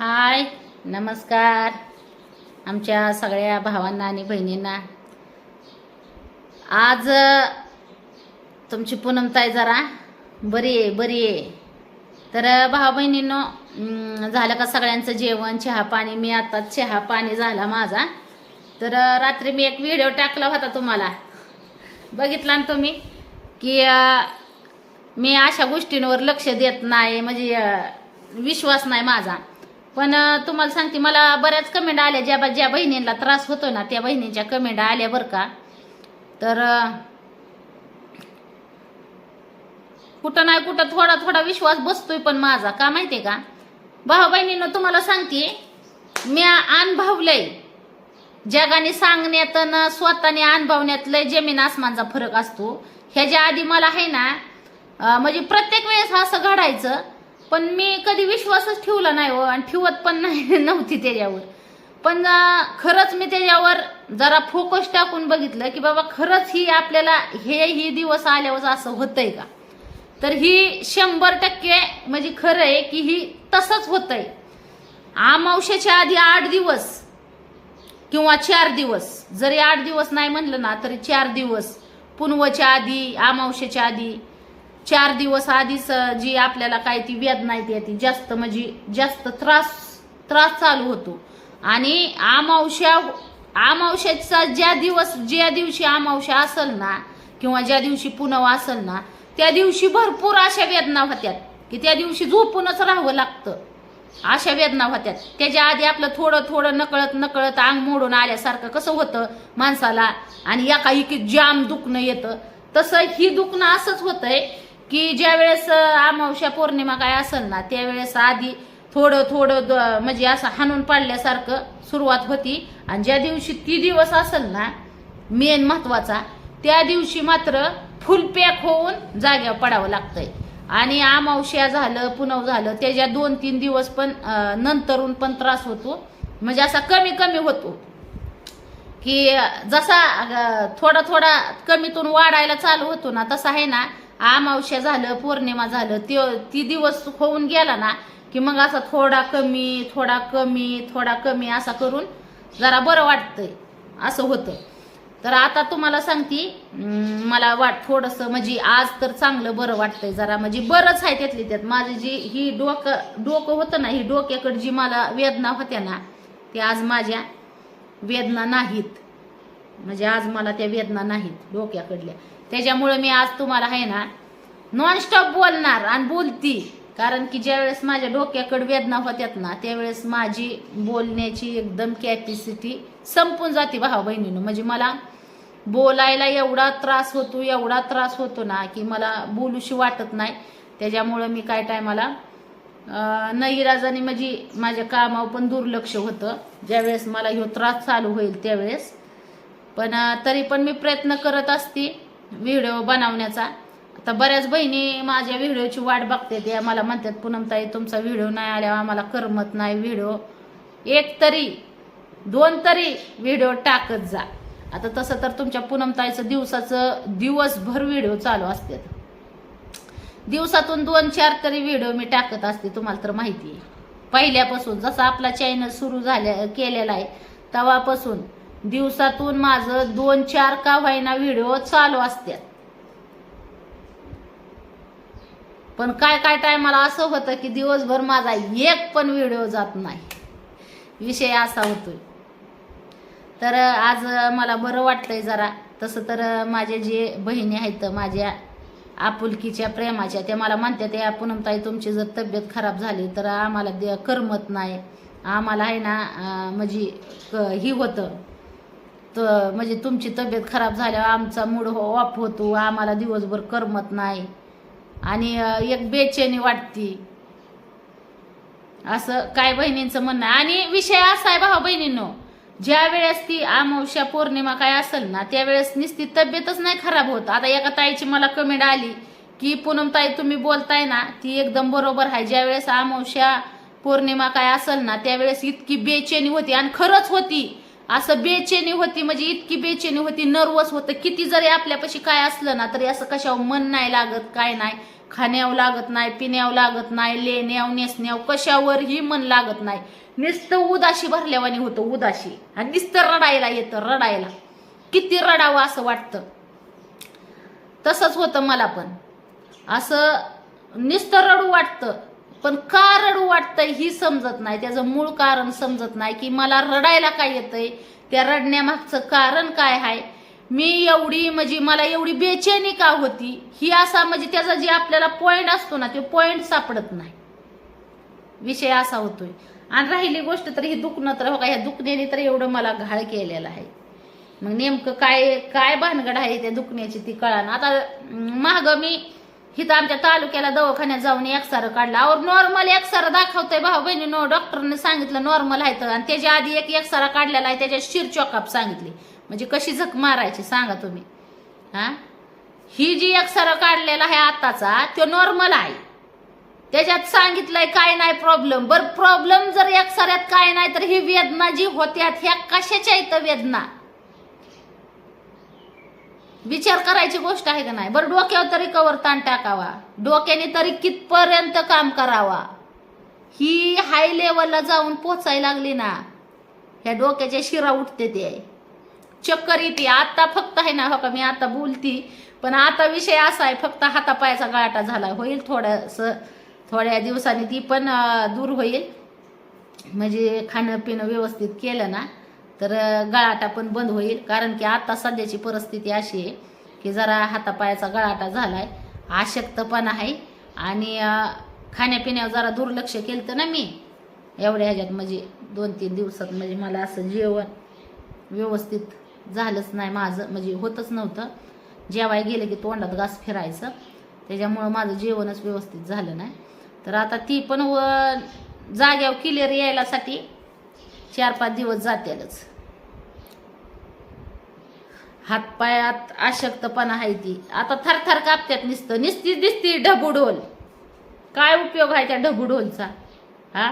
हाय नमस्कार. आमच्या सगळ्या भावांना आणि बहिणींना. आज तुमची पूनमताई जरा बरी आहे बरी आहे. तर भावा बहिणींनो झालं का सगळ्यांचं जेवण चहा पाणी? मी आता चहा पाणी झाला माझा. तर रात्री मी एक व्हिडिओ टाकला होता तुम्हाला. बघितला ना तुम्ही? की मी अशा गोष्टींवर लक्ष देत नाही म्हणजे विश्वास नाही माझा. पण तुम्हाला सांगते मला बऱ्याच कमेंट आल्या. ज्या ज्या बहिणींना त्रास होतो ना त्या बहिणींच्या कमेंट आल्या बरं का. तर कुठं नाही कुठं थोडा थोडा विश्वास बसतोय पण माझा. का माहितीये का? भाऊ बहिणीनं तुम्हाला सांगते मी अनुभवलंय. जगाने सांगण्यात न स्वतःने अनुभवण्यात लय जमीन आसमानचा फरक असतो. ह्याच्या आधी मला आहे ना म्हणजे प्रत्येक वेळेस असं घडायचं पण मी कधी विश्वासच ठेवला नाही हो आणि ठेवत पण नाही नव्हती त्याच्यावर. पण खरंच मी त्याच्यावर जरा फोकस टाकून बघितलं की बाबा खरंच ही आपल्याला हे ही दिवस आल्यावर असं होतंय का? तर ही शंभर टक्के म्हणजे खरं आहे की ही तसंच होतंय. अमावश्याच्या आधी आठ दिवस किंवा चार दिवस जरी आठ दिवस नाही म्हणलं ना तरी चार दिवस. पुनवच्या आधी अमावश्याच्या आधी चार दिवस आधीच जी आपल्याला काय ती वेदना येते ती जास्त म्हणजे जास्त त्रास त्रास चालू होतो. आणि आमावश्या आमावश्याचा ज्या दिवस ज्या दिवशी आमावश्या असेल ना किंवा ज्या दिवशी पुनव असेल ना त्या दिवशी भरपूर अशा वेदना होत्यात की त्या दिवशी झोपूनच राहावं लागतं. अशा वेदना होत्यात. त्याच्या आधी आपलं थोडं थोडं नकळत नकळत अंग मोडून आल्यासारखं कसं होतं माणसाला आणि एका इकी जाम दुखणं येतं. तसं ही दुखणं असंच होतंय की ज्या वेळेस अमावश्या पौर्णिमा काय असेल ना त्यावेळेस आधी थोडं थोडं द- म्हणजे असं हाणून पाडल्यासारखं सुरुवात होती. आणि ज्या दिवशी ती दिवस असेल ना मेन महत्त्वाचा त्या दिवशी मात्र फुल पॅक होऊन जाग्यावर पडावं लागतंय. आणि अमावश्या झालं पुनव झालं त्याच्या दोन तीन दिवस पण नंतरून पण त्रास होतो. म्हणजे असा कमी कमी होतो. की जसा थोडा थोडा कमीतून वाढायला चालू होतो ना तसा आहे ना आमावश्या झालं पौर्णिमा झालं ते ती दिवस होऊन गेला ना की मग असा थोडा कमी थोडा कमी थोडा कमी असा करून जरा बरं वाटतंय. असं होतं. तर आता तुम्हाला सांगते मला वाट थोडंसं म्हणजे आज तर चांगलं बरं वाटतंय जरा. म्हणजे बरंच आहे त्यातली त्यात. माझी जी ही डोकं डोकं होतं ना ही डोक्याकडे जी मला वेदना होत्या ना ते आज माझ्या वेदना नाहीत. म्हणजे आज मला त्या वेदना नाहीत डोक्याकडल्या. त्याच्यामुळे मी आज तुम्हाला आहे ना नॉनस्टॉप बोलणार आणि बोलती. कारण की ज्यावेळेस माझ्या डोक्याकडे वेदना होत्यात ना त्यावेळेस माझी बोलण्याची एकदम कॅपॅसिटी संपून जाते भावा बहिणीनं. म्हणजे मला बोलायला एवढा त्रास होतो एवढा त्रास होतो ना की मला बोलूशी वाटत नाही. त्याच्यामुळं मी काय टायमाला नईराजाने म्हणजे माझ्या कामावर पण दुर्लक्ष होतं. ज्यावेळेस मला ह्यो त्रास चालू होईल त्यावेळेस. पण तरी पण मी प्रयत्न करत असते. व्हिडिओ बनवण्याचा. आता बऱ्याच बहिणी माझ्या व्हिडिओची वाट बघते त्या मला म्हणतात पूनमताई तुमचा व्हिडिओ नाही आल्यावर आम्हाला करमत नाही व्हिडिओ. एक तरी दोन तरी व्हिडिओ टाकत जा. आता तसं तर तुमच्या पूनमताईचं दिवसाचं दिवसभर व्हिडिओ चालू असतात दिवसातून दोन चार तरी व्हिडिओ मी टाकत असते तुम्हाला तर माहिती आहे. पहिल्यापासून जसं आपला चॅनल सुरू झाल्या केलेला आहे तेव्हापासून दिवसातून माझं दोन चार का व्हायना व्हिडिओ चालू असतात पण काय काय टायमाला असं होतं की दिवसभर माझा एक पण व्हिडिओ जात नाही. विषय असा होतोय. तर आज मला बरं वाटतंय जरा. तसं तर माझ्या जे बहिणी आहेत माझ्या आपुलकीच्या प्रेमाच्या त्या मला म्हणतात या पूनमताई तुमची जर तब्येत खराब झाली तर आम्हाला दे करमत नाही. आम्हाला आहे ना म्हणजे क- ही होतं. तर म्हणजे तुमची तब्येत खराब झाल्यावर आमचा मूड हो ऑफ होतो आम्हाला दिवसभर करमत नाही. आणि एक बेचैनी वाटती. असं काय बहिणींचं म्हणणं आणि विषय असा आहे भावा बहिणींनो ज्या वेळेस ती अमावस्या पौर्णिमा काय असेल ना त्यावेळेस निस्ती तब्येतच नाही खराब होत. आता एका ताईची मला कमेंट आली की पूनम ताई तुम्ही बोलताय ना ती एकदम बरोबर आहे. ज्या वेळेस अमावस्या पौर्णिमा काय असेल ना त्यावेळेस इतकी बेचैनी होती आणि खरंच होती. असं बेचैनी होती म्हणजे इतकी बेचैनी होती नर्वस होतं. किती जरी आपल्यापाशी काय असलं ना तरी असं कशावर मन नाही लागत काय नाही. खाण्यावं लागत नाही पिण्यावं लागत नाही लेण्याव नेसण्याव कशावरही मन लागत नाही. नुसतं उदाशी भरल्यावाने होतं उदाशी. आणि नुसतं रडायला येतं रडायला. किती रडावं असं वाटतं. तसंच होतं मला पण. असं नुसतं रडू वाटतं. पण का रडू वाटतंय ही समजत नाही. त्याचं मूळ कारण समजत नाही की मला रडायला काय येतंय? त्या रडण्यामागचं कारण काय आहे मी एवढी म्हणजे मला एवढी बेचैनी का होती? ही असा म्हणजे त्याचा जे आपल्याला पॉइंट असतो ना ते पॉइंट सापडत नाही. विषय असा होतोय. आणि राहिली गोष्ट तर ही दुखणं तर हो का ह्या दुखण्याने तर एवढं मला घाळ केलेला आहे. मग नेमकं काय काय भानगड आहे त्या दुखण्याची ती कळा ना. आता मागं मी इथं आमच्या तालुक्याला दवाखान्यात जाऊन एक्सर काढला. और नॉर्मल एक्सर दाखवतोय भाऊ बहिणीनो. डॉक्टरने सांगितलं नॉर्मल आहे तर. आणि त्याच्या आधी एक एक्सरा काढलेला आहे त्याच्यात शिर चॉकअप सांगितली. म्हणजे कशी झक मारायची सांगा तुम्ही. हा? ही जी एक्सरा काढलेला आहे आताचा तो नॉर्मल आहे. त्याच्यात सांगितलंय काय नाही प्रॉब्लेम बर प्रॉब्लेम जर एक्सऱ्यात काय नाही तर ही वेदना जी होत्यात ह्या कशाच्या इथं वेदना? विचार करायची गोष्ट आहे का नाही? बरं डोक्यावर तरी कवर ताण टाकावा. डोक्याने तरी कितपर्यंत काम करावा? ही हाय लेवलला जाऊन पोचायला लागली ना ह्या डोक्याच्या शिरा उठते ते. चक्कर येते. आता फक्त आहे ना हो का मी आता बोलती पण आता विषय असा आहे फक्त हातापायाचा गाटा झाला. होईल थोडस थोड्या दिवसांनी ती पण दूर होईल. म्हणजे खाणं पिणं व्यवस्थित केलं ना तर गळाटा पण बंद होईल. कारण की आता सध्याची परिस्थिती अशी आहे की जरा हातापायाचा गळाटा झालाय. आशक्तपण आहे. आणि खाण्यापिण्यावर जरा दुर्लक्ष केलं तर ना मी. एवढ्या ह्याच्यात म्हणजे दोन तीन दिवसात म्हणजे मला असं जेवण व्यवस्थित झालंच नाही माझं. म्हणजे होतच नव्हतं. जेवाय गेलं की तोंडात घास फिरायचं. त्याच्यामुळं माझं जेवणच व्यवस्थित झालं नाही. तर आता ती पण व जाग्यावर क्लिअर यायलासाठी चार पाच दिवस जातीलच हातपायात अशक्तपणा आहे ती. आता थरथर कापत्यात निसतं. निसती दिसती ढबुडोल काय उपयोग आहे त्या ढबुडोलचा हा?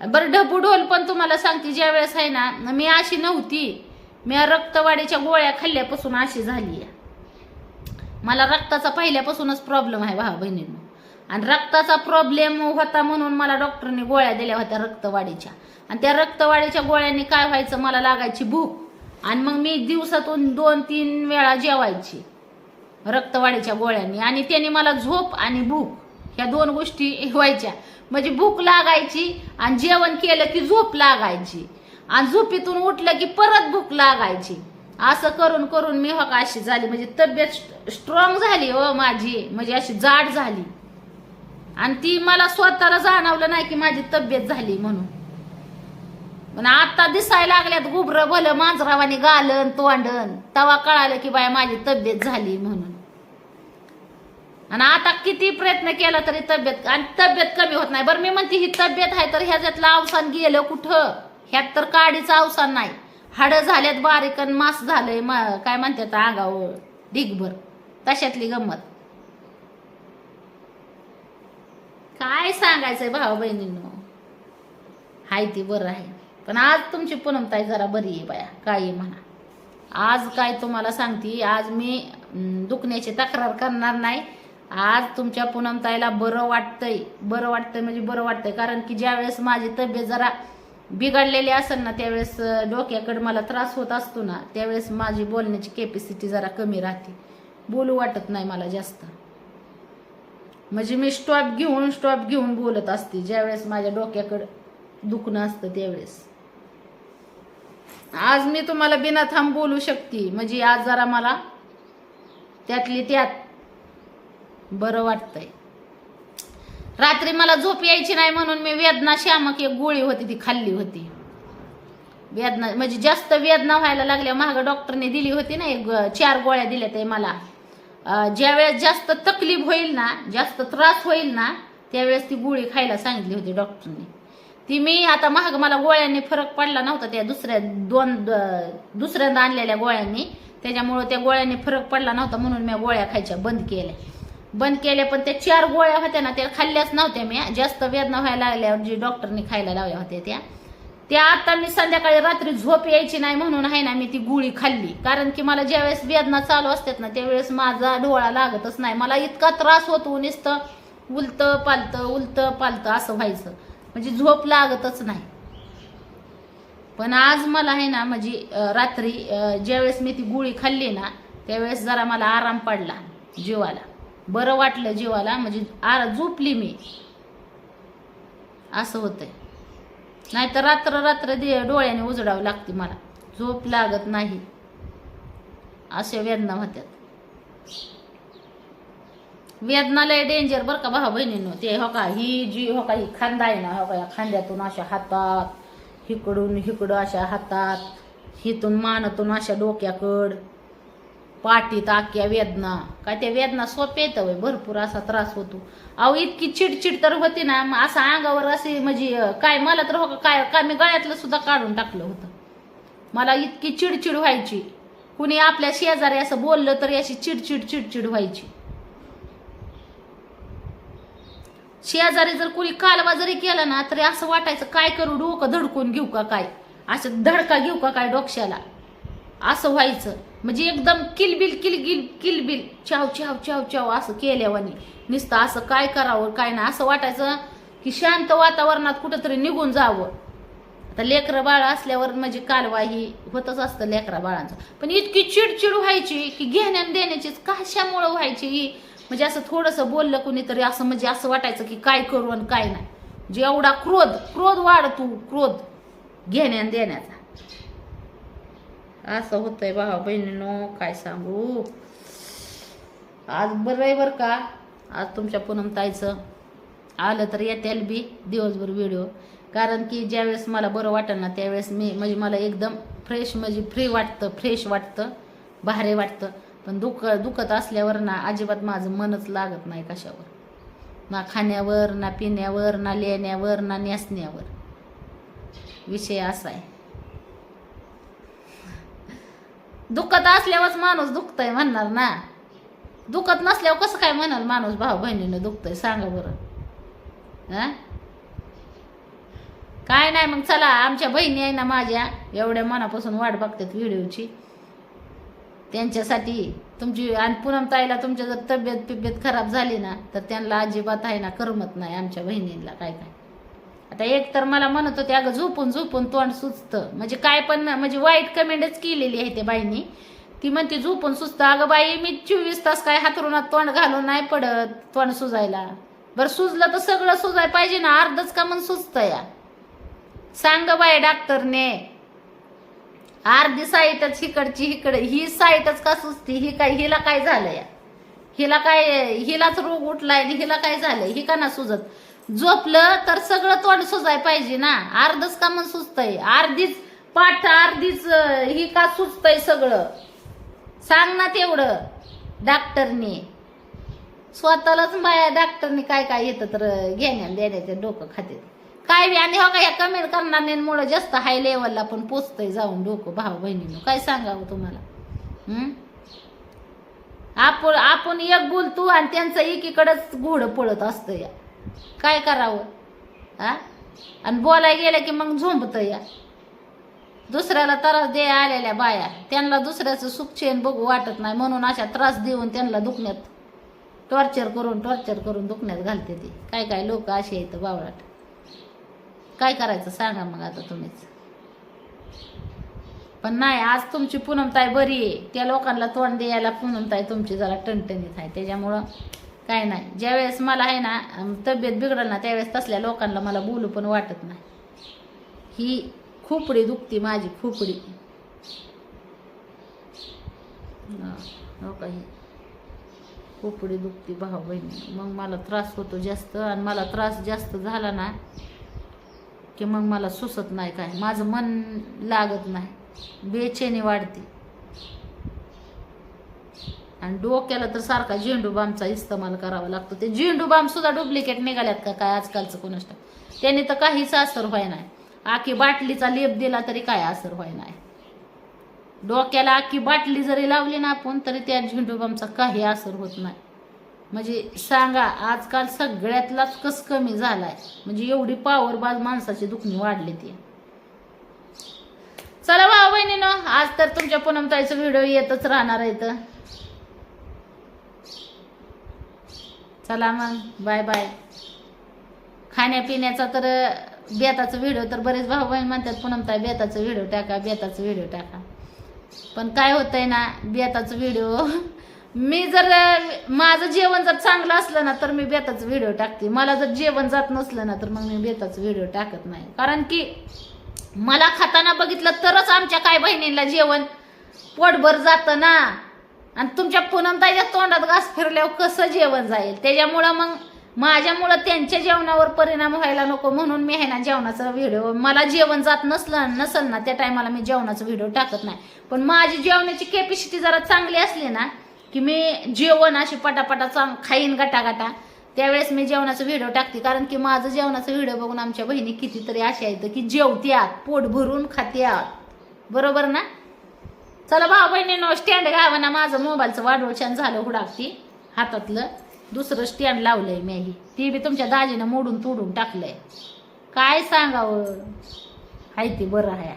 बरं ढबुडोल पण तुम्हाला सांगते ज्या वेळेस आहे ना मी अशी नव्हती. मी रक्तवाढीच्या गोळ्या खाल्ल्यापासून अशी झाली मला रक्ताचा पहिल्यापासूनच प्रॉब्लेम आहे भावा बहिणींना आणि रक्ताचा प्रॉब्लेम होता म्हणून मला डॉक्टरने गोळ्या दिल्या होत्या रक्तवाढीच्या. आणि त्या रक्तवाढीच्या गोळ्यांनी काय व्हायचं मला लागायची भूक. आणि मग मी दिवसातून दोन तीन वेळा जेवायची रक्तवाढीच्या गोळ्यांनी. आणि त्याने मला झोप आणि भूक ह्या दोन गोष्टी व्हायच्या. म्हणजे भूक लागायची आणि जेवण केलं की झोप लागायची. आणि झोपेतून उठलं की परत भूक लागायची. असं करून करून मी हो का अशी झाली. म्हणजे तब्येत स्ट्रॉंग झाली हो माझी. म्हणजे अशी जाड झाली. आणि ती मला स्वतःला जाणवलं नाही की माझी तब्येत झाली म्हणून. पण आता दिसायला लागल्यात गुबरं भलं मांजरावाने गालन तोंडन. तवा कळालं की बाय माझी तब्येत झाली म्हणून. आणि आता किती प्रयत्न केला तरी तब्येत आणि तब्येत कमी होत नाही. बरं मी म्हणते ही तब्येत आहे तर ह्याच्यातलं अवसान गेलं कुठं? ह्यात तर काडीचं अवसान नाही. हाडं झाल्यात बारीक आणि मास झालंय मा काय म्हणतात अंगावर? ढिगभर तशातली गंमत. काय सांगायचंय भाऊ बहिणींनो? हाय ती बरं आहे. पण आज तुमची पूनमताई जरा बरी आहे बाया काय म्हणा. आज काय तुम्हाला सांगते आज मी दुखण्याची तक्रार करणार नाही. आज तुमच्या पूनमताईला बरं वाटतंय बरं वाटतंय म्हणजे बरं वाटतंय. कारण की ज्यावेळेस माझी तब्येत जरा बिघडलेली असेल ना त्यावेळेस डोक्याकडे मला त्रास होत असतो ना त्यावेळेस माझी बोलण्याची कॅपॅसिटी जरा कमी राहते. बोलू वाटत नाही मला जास्त. म्हणजे मी स्टॉप घेऊन स्टॉप घेऊन बोलत असते. ज्यावेळेस माझ्या डोक्याकडं दुखणं असतं त्यावेळेस. आज मी तुम्हाला बिना थांब बोलू शकते. म्हणजे आज जरा मला त्यातली त्यात बरं वाटतंय. रात्री मला झोप यायची नाही म्हणून मी वेदना श्यामक एक गोळी होती ती खाल्ली होती. वेदना म्हणजे जास्त वेदना व्हायला लागल्या. मागं डॉक्टरने दिली होती ना एक चार गोळ्या दिल्या ते मला. ज्या ज्यावेळेस जास्त तकलीफ होईल ना जास्त त्रास होईल ना त्यावेळेस ती गोळी खायला सांगितली होती डॉक्टरने. ती मी आता महाग मला गोळ्यांनी फरक पडला नव्हता त्या दुसऱ्या दोन द- दुसऱ्यांदा आणलेल्या गोळ्यांनी. त्याच्यामुळं त्या गोळ्यांनी फरक पडला नव्हता म्हणून मी गोळ्या खायच्या बंद केल्या. बंद केल्या पण त्या चार गोळ्या होत्या ना त्या खाल्ल्याच नव्हत्या मी. जास्त वेदना व्हायला लागल्यावर जी डॉक्टरनी खायला लावल्या होत्या त्या. त्या आता मी संध्याकाळी रात्री झोप यायची नाही म्हणून आहे ना मी ती गोळी खाल्ली. कारण की मला ज्यावेळेस वेदना चालू असतात ना त्यावेळेस माझा डोळा लागतच नाही. मला इतका त्रास होतो नुसतं उलतं पालतं उलतं पालतं असं व्हायचं. म्हणजे झोप लागतच नाही. पण आज मला आहे ना म्हणजे रात्री ज्यावेळेस मी ती गोळी खाल्ली ना त्यावेळेस जरा मला आराम पडला जीवाला. बरं वाटलं जीवाला म्हणजे आरा झोपली मी. असं होतंय. नाहीतर रात्र रात्र दे डोळ्याने उजडावं लागते मला. झोप लागत नाही. अशा वेदना होत्यात वेदना लय डेंजर बरं का भाऊ बहिणीनं. ते हो का ही जी हो का ही खांदा आहे ना हो का या खांद्यातून अशा हातात हिकडून हिकडं अशा हातात हिथून मानातून अशा डोक्याकड पाठीत आख्या वेदना. काय त्या वेदना सोप्या येतं वय भरपूर असा त्रास होतो. अहो इतकी चिडचिड तर होती ना मग असं अंगावर अशी म्हणजे काय मला तर हो का काय काय मी गळ्यातलं सुद्धा काढून टाकलं होतं. मला इतकी चिडचिड व्हायची. कुणी आपल्या शेजारी असं बोललं तरी अशी चिडचिड चिडचिड व्हायची. शेजारी जर कुणी कालवा जरी केला ना तरी असं वाटायचं काय करू डोकं धडकून घेऊ का काय? असं धडका घेऊ का काय डोक्याला? असं व्हायचं. म्हणजे एकदम किलबिल किलगिल किलबिल. चाव चाव चाव चाव असं केल्यावानी. नुसतं असं काय करावं काय नाही. असं वाटायचं की शांत वातावरणात कुठंतरी निघून जावं. आता लेकरं बाळ असल्यावर म्हणजे कालवाही होतच असतं लेकरा बाळांचं. पण इतकी चिडचिड व्हायची की घेण्या देण्याचीच कशामुळं व्हायची ही? म्हणजे असं थोडंसं बोललं कुणीतरी असं म्हणजे असं वाटायचं की काय करू आणि काय नाही. जे एवढा क्रोध क्रोध वाढतो क्रोध घेण्या देण्याचा. असं होतंय भावा बहिणीनो काय सांगू? आज बरं आहे बरं का? आज तुमच्या पूनम ताईचं आलं तर येत्याल बी दिवसभर व्हिडिओ कारण की ज्यावेळेस मला बरं वाटेल ना त्यावेळेस मी म्हणजे मला एकदम फ्रेश म्हणजे फ्री वाटतं फ्रेश वाटतं भारी वाटतं. पण दुख दुखत असल्यावर ना अजिबात माझं मनच लागत नाही कशावर. ना खाण्यावर ना पिण्यावर ना लेण्यावर ना नेसण्यावर. विषय असा आहे. दुखत असल्यावरच माणूस दुखतय म्हणणार ना. दुखत नसल्यावर कसं काय म्हणाल माणूस भाऊ बहिणीनं दुखतंय? सांगा बरं. हा? काय नाही मग चला आमच्या बहिणी आहे ना माझ्या एवढ्या मनापासून वाट बघतात व्हिडिओची. त्यांच्यासाठी तुमची आणि पूनम ताईला तुमच्या जर तब्येत पिब्येत खराब झाली ना तर त्यांना अजिबात आहे ना करमत नाही आमच्या बहिणीला काय काय आता एक तर मला म्हणत होते अगं झोपून झोपून तोंड सुचतं म्हणजे काय पण म्हणजे वाईट कमेंटच केलेली आहे त्या बाईनी. ती म्हणते झोपून सुचतं अगं बाई मी चोवीस तास काय हातरुणात तोंड घालून नाही पडत तोंड सुजायला. बरं सुजलं तर सगळं सुजाय पाहिजे ना अर्धच का म्हणून सुचतं या? सांग बाय डॉक्टरने. अर्धी साईटच हिकडची हिकड ही साईटच का सुचती ही काय हिला काय झालं या? हिला काय हिलाच रोग उठलाय आणि हिला काय झालंय? ही का ना सुजत? झोपलं तर सगळं तोंड सुजाय पाहिजे ना. अर्धच का मग सुचतंय अर्धीच पाठ अर्धीच ही का सुचतंय सगळं? सांग ना तेवढं डॉक्टरनी. स्वतःलाच बाया डॉक्टरनी काय काय येतं तर घेण्या देण्याचे डोकं खाते काय बी आणि हो का या कमेंट करणार नाही मुळे जास्त हाय लेवलला पण पोचतंय जाऊन डोकं भाऊ बहिणीनं. काय सांगावं तुम्हाला? हम्म? आपण आपण एक बोलतो आणि त्यांचं एकीकडंच घोडं पळत असतं या. काय करावं? हा आणि बोलायला गेलं की मग झोंबतं या. दुसऱ्याला त्रास दे आलेल्या बाया. त्यांना दुसऱ्याचं सुख बघू वाटत नाही म्हणून अशा त्रास देऊन त्यांना दुखण्यात टॉर्चर करून टॉर्चर करून दुखण्यात घालते ती. काय काय लोक असे आहेत बावळाट. काय करायचं सांगा मग आता तुम्हीच. पण नाही आज तुमची पूनमताई बरी आहे. त्या लोकांना तोंड द्यायला पूनमताई तुमची जरा टणटणीत आहे. त्याच्यामुळं काय नाही. ज्यावेळेस मला आहे ना तब्येत बिघडल ना त्यावेळेस तसल्या लोकांना मला बोलू पण वाटत नाही. ही खोपडी दुखती माझी खोपडी. हा, हो दुखती भाऊ बहिणी. मग मला त्रास होतो जास्त आणि मला त्रास जास्त झाला ना की मग मला सुचत नाही काय. माझं मन लागत नाही. बेचैनी वाढते. आणि डोक्याला तर सारखा झेंडू बामचा इस्तेमाल करावा लागतो. ते झेंडू बाम सुद्धा डुप्लिकेट निघाल्यात का? काय आजकालचं कोणाष्ट त्याने तर काहीच असर व्हाय नाही. आखी बाटलीचा लेप दिला तरी काय असर व्हाय नाही. डोक्याला आखी बाटली जरी लावली ना आपण तरी त्या झेंडू बामचा काही असर होत नाही. म्हणजे सांगा आजकाल सगळ्यातलाच कस कमी झालाय. म्हणजे एवढी पावरबाज माणसाची दुखणी वाढली ती. चला भाऊ बहिणीनं आज तर तुमच्या पूनमताईचं व्हिडिओ येतच राहणार आहे तर चला मग बाय बाय. खाण्यापिण्याचा तर बेताचा व्हिडिओ तर बरेच भाऊ बहीण म्हणतात पूनमताई बेताचा व्हिडिओ टाका बेताचा व्हिडिओ टाका. पण काय होतंय ना बेताचं व्हिडिओ मी जर माझं जेवण जर चांगलं असलं ना तर मी बेताचं व्हिडिओ टाकते. मला जर जेवण जात नसलं ना तर मग मी बेताचं व्हिडिओ टाकत नाही. कारण की मला खाताना बघितलं तरच आमच्या काय बहिणींना जेवण पोटभर जातं ना. आणि तुमच्या पुनमताईच्या तोंडात घास फिरल्यावर कसं जेवण जाईल? त्याच्यामुळं मग माझ्यामुळं त्यांच्या जेवणावर परिणाम व्हायला नको म्हणून मी आहे ना जेवणाचा व्हिडिओ मला जेवण जात नसलं नसल ना त्या टायमाला मी जेवणाचा व्हिडिओ टाकत नाही. पण माझी जेवणाची कॅपॅसिटी जरा चांगली असली ना की मी जेवण अशी पटापटा चांग खाईन गटा गटा त्यावेळेस मी जेवणाचा व्हिडिओ टाकते. कारण की माझं जेवणाचा व्हिडिओ बघून आमच्या बहिणी कितीतरी अशा आहेत की जेवत्यात पोट भरून खात्यात. बरोबर ना? चला भाऊ बहिणीनं स्टँड घ्यावं ना. माझं मोबाईलचं वाढवळ छान झालं हुडाकती हातातलं दुसरं स्टँड लावलंय मी ती बी तुमच्या दाजीनं मोडून तोडून टाकलंय. काय सांगावं? हाय ती बरं आहे